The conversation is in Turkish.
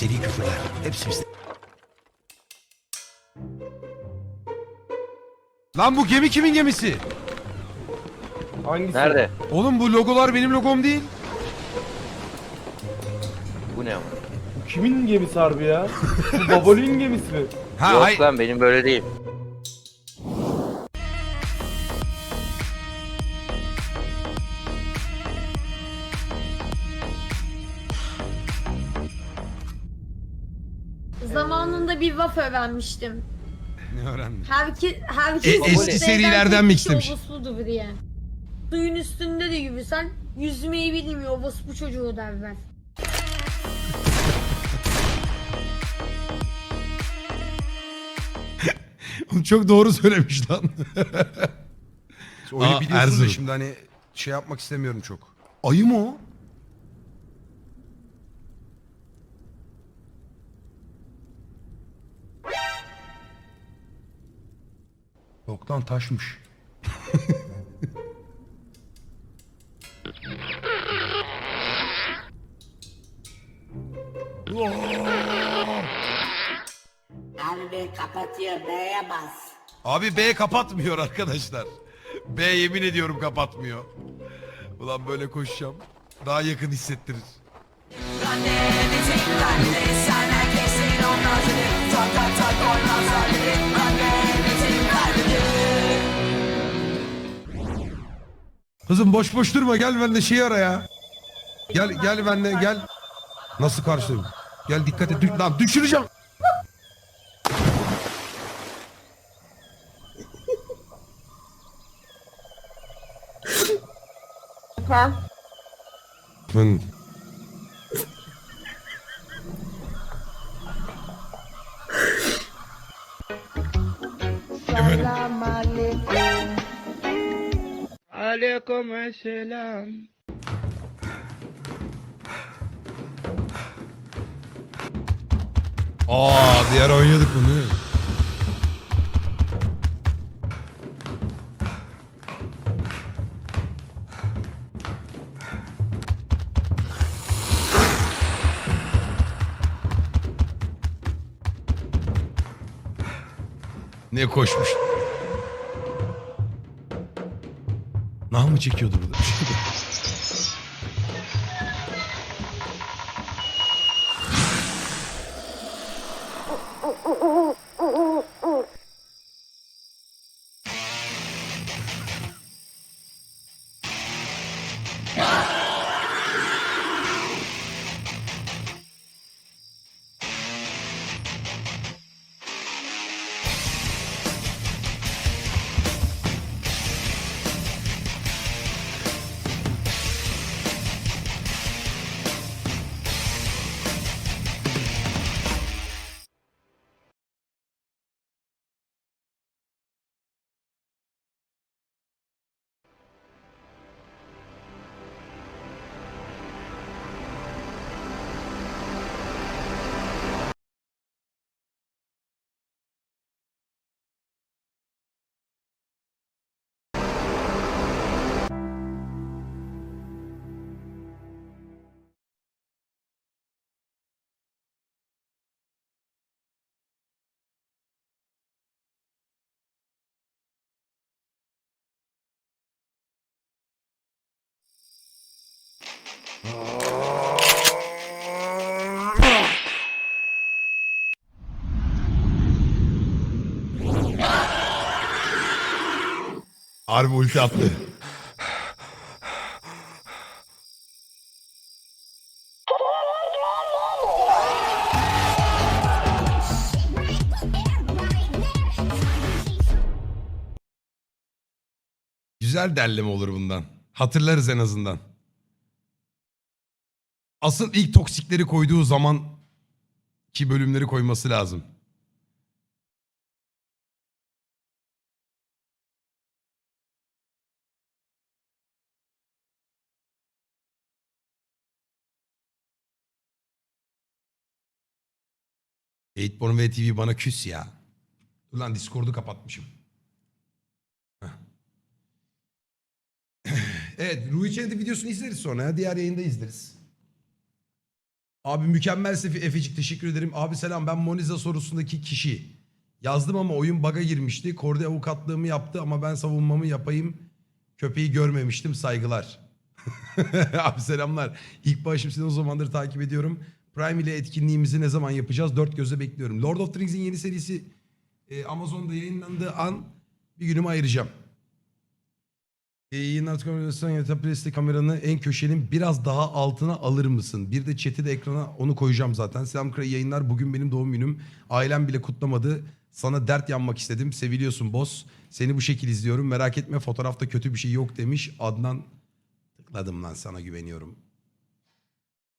Seri küfürler. Hepsi bizde. Lan bu gemi kimin gemisi? Hangisi? Nerede? Oğlum bu logolar benim logom değil. Bu ne ama? Bu kimin gemisi harbi ya? Bu Baboli'nin gemisi mi? Ha Yok hayır. lan benim böyle değil. Zamanında bir vaf öğrenmiştim. Ne öğrendin? Herkes, herkes E, eski serilerden mi istemiş? budur diye. Suyun üstünde de yüzsen yüzmeyi bilmiyor obus bu çocuğu derler. Oğlum Çok doğru söylemiş lan. Oyunu Aa, biliyorsunuz da Erzurum. şimdi hani şey yapmak istemiyorum çok. Ayı mı o? Yok lan taşmış. Abi kapatıyor B'ye bas. Abi B kapatmıyor arkadaşlar. B yemin ediyorum kapatmıyor. Ulan böyle koşacağım. Daha yakın hissettirir. Kızım boş boş durma gel ben de şey ara ya. Gel gel benle gel. Nasıl karşılayayım? Gel dikkat et. Dü- Lan düşüreceğim. Ben Aa diğer oynadık bunu. Ne koşmuş. Nah mı çekiyordu burada? Harbi ulti attı. Güzel derleme olur bundan. Hatırlarız en azından. Asıl ilk toksikleri koyduğu zaman ki bölümleri koyması lazım. Eightborn VTV bana küs ya. Dur lan Discord'u kapatmışım. Evet Ruhi Çenet videosunu izleriz sonra ya. Diğer yayında izleriz. Abi mükemmel Sefi Efecik teşekkür ederim. Abi selam ben Moniza sorusundaki kişi. Yazdım ama oyun baga girmişti. Korde avukatlığımı yaptı ama ben savunmamı yapayım. Köpeği görmemiştim saygılar. Abi selamlar. İlk başım seni o zamandır takip ediyorum. Prime ile etkinliğimizi ne zaman yapacağız? Dört gözle bekliyorum. Lord of the Rings'in yeni serisi e, Amazon'da yayınlandığı an bir günümü ayıracağım. E, yayınlar kamerasından ya da Presti kameranı en köşenin biraz daha altına alır mısın? Bir de chat'i de ekrana onu koyacağım zaten. Selam Kray yayınlar. Bugün benim doğum günüm. Ailem bile kutlamadı. Sana dert yanmak istedim. Seviliyorsun boss. Seni bu şekil izliyorum. Merak etme fotoğrafta kötü bir şey yok demiş. Adnan tıkladım lan sana güveniyorum.